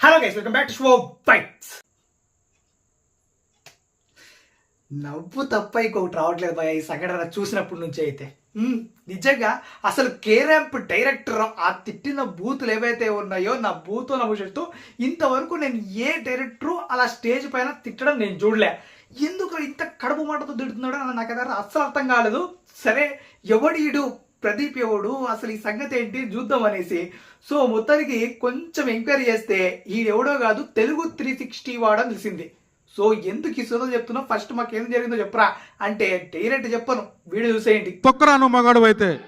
Hello guys welcome back to show fights నవ్వు తప్ప ఇంకొకటి రావట్లేదు భయ ఈ సంఘటన చూసినప్పటి నుంచి అయితే. నిజంగా అసలు కేరాంప్ డైరెక్టర్ ఆ తిట్టిన బూతులు ఏవైతే ఉన్నాయో నా బూతు నా భవిష్యత్తు ఇంతవరకు నేను ఏ డైరెక్టరు అలా స్టేజ్ పైన తిట్టడం నేను చూడలే. ఎందుకు ఇంత కడుపు మాటతో తిడుతున్నాడో అని నాకు అసలు అస్సలు అర్థం కాలేదు. సరే ఎవడీడు ప్రదీప్ ఎవడు? అసలు ఈ సంగతి ఏంటి? చూద్దాం అనేసి. సో మొత్తానికి కొంచెం ఎంక్వైరీ చేస్తే ఈ ఎవడో కాదు తెలుగు త్రీ సిక్స్టీ వాడని తెలిసింది. సో ఎందుకు ఈ సోదలు చెప్తున్నా ఫస్ట్ మాకు ఏం జరిగిందో చెప్పరా. అంటే డైరెక్ట్ చెప్పను. వీడియో చూసేయండి. తొక్కరాను మగాడు అయితే.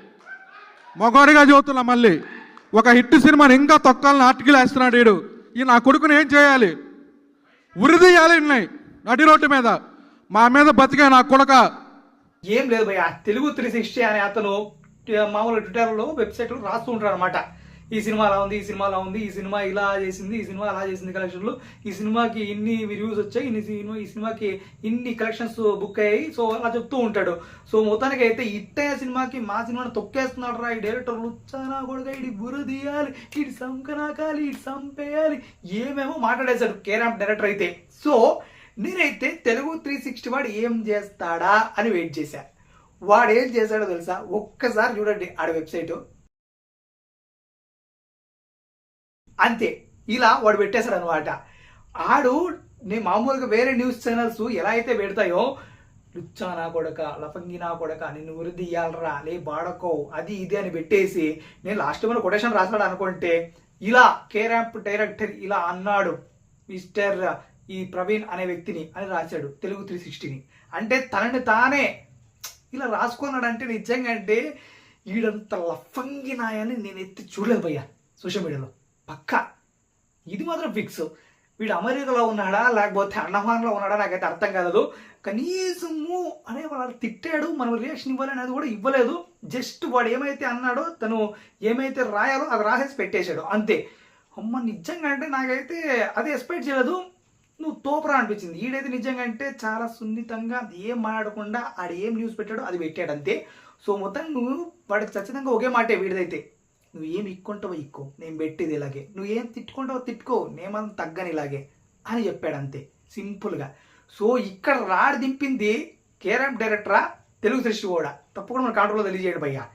మగాడిగా చదువుతున్నా మళ్ళీ. ఒక హిట్ సినిమాని ఇంకా తొక్కాలని ఆర్టికల్ వేస్తున్నాడు వీడు ఈ నా కొడుకుని ఏం చేయాలి? ఉరిదీయాలి ఉన్నాయి నడి రోడ్డు మీద. మా మీద బతికే నా కొడక. ఏం లేదు భయ్య. తెలుగు త్రీ సిక్స్టీ అనే అతను మామూలుగా ట్విట్టర్లో వెబ్సైట్లో రాస్తూ ఉంటారు అనమాట ఈ సినిమా అలా ఉంది ఈ సినిమా అలా ఉంది ఈ సినిమా ఇలా చేసింది ఈ సినిమా అలా చేసింది కలెక్షన్లు ఈ సినిమాకి ఇన్ని రివ్యూస్ వచ్చాయి ఇన్ని సినిమా ఈ సినిమాకి ఇన్ని కలెక్షన్స్ బుక్ అయ్యాయి. సో అలా చెప్తూ ఉంటాడు. సో మొత్తానికి అయితే ఇట్టయ్య సినిమాకి మా సినిమాని తొక్కేస్తున్నాడు రా ఈ డైరెక్టర్లు చాలా కూడా ఇటు గురు తీయాలి ఇటు సంకనాకాలి ఇటు సంపేయాలి. ఏమేమో మాట్లాడేశాడు కేరామ్ డైరెక్టర్ అయితే. సో నేనైతే తెలుగు త్రీ సిక్స్టీ వాడు ఏం చేస్తాడా అని వెయిట్ చేశాను వాడు ఏం చేశాడో తెలుసా? ఒక్కసారి చూడండి ఆడ వెబ్సైట్. అంతే. ఇలా వాడు పెట్టేశాడు అనమాట ఆడు నేను మామూలుగా వేరే న్యూస్ ఛానల్స్ ఎలా అయితే పెడతాయో లుచ్చా నా కొడక లఫంగినా కొడక నిన్ను వృద్ధి ఇయ్యాలరా లే బాడకో అది ఇది అని పెట్టేసి నేను లాస్ట్ మన కొటేషన్ రాసాడు అనుకుంటే ఇలా కేరాంప్ డైరెక్టర్ ఇలా అన్నాడు మిస్టర్ ఈ ప్రవీణ్ అనే వ్యక్తిని అని రాశాడు తెలుగు త్రీ సిక్స్టీని. అంటే తనని తానే ఇలా రాసుకున్నాడంటే నిజంగా అంటే ఈడంత లఫంగినాయని నేను ఎత్తి చూడలేదు భయ్యా సోషల్ మీడియాలో పక్కా. ఇది మాత్రం ఫిక్స్ వీడు అమెరికాలో ఉన్నాడా లేకపోతే అండమాన్లో ఉన్నాడా నాకైతే అర్థం కాలేదు. కనీసము అనే వాళ్ళు తిట్టాడు మనం రియాక్షన్ ఇవ్వాలి అనేది కూడా ఇవ్వలేదు. జస్ట్ వాడు ఏమైతే అన్నాడో తను ఏమైతే రాయాలో అది రాసేసి పెట్టేశాడు. అంతే. అమ్మ నిజంగా అంటే నాకైతే అది ఎక్స్పెక్ట్ చేయలేదు. నువ్వు తోపరా అనిపించింది. ఈడైతే నిజంగా అంటే చాలా సున్నితంగా అది ఏం మాట్లాడకుండా ఆడు ఏం న్యూస్ పెట్టాడో అది పెట్టాడు అంతే. సో మొత్తం నువ్వు వాడికి ఖచ్చితంగా ఒకే మాటే వీడిదైతే. నువ్వు ఏం ఇక్కుంటావో ఇక్కో. నేను పెట్టేది ఇలాగే. నువ్వు ఏం తిట్టుకుంటావో తిట్టుకో. అంత తగ్గని ఇలాగే అని చెప్పాడు అంతే. సింపుల్గా. సో ఇక్కడ రాడ్ దింపింది కేరాప్ డైరెక్టరా? తెలుగు సృష్టి కూడా తప్పకుండా మన కాంట్రోల్లో తెలియజేయడం భయ్యా.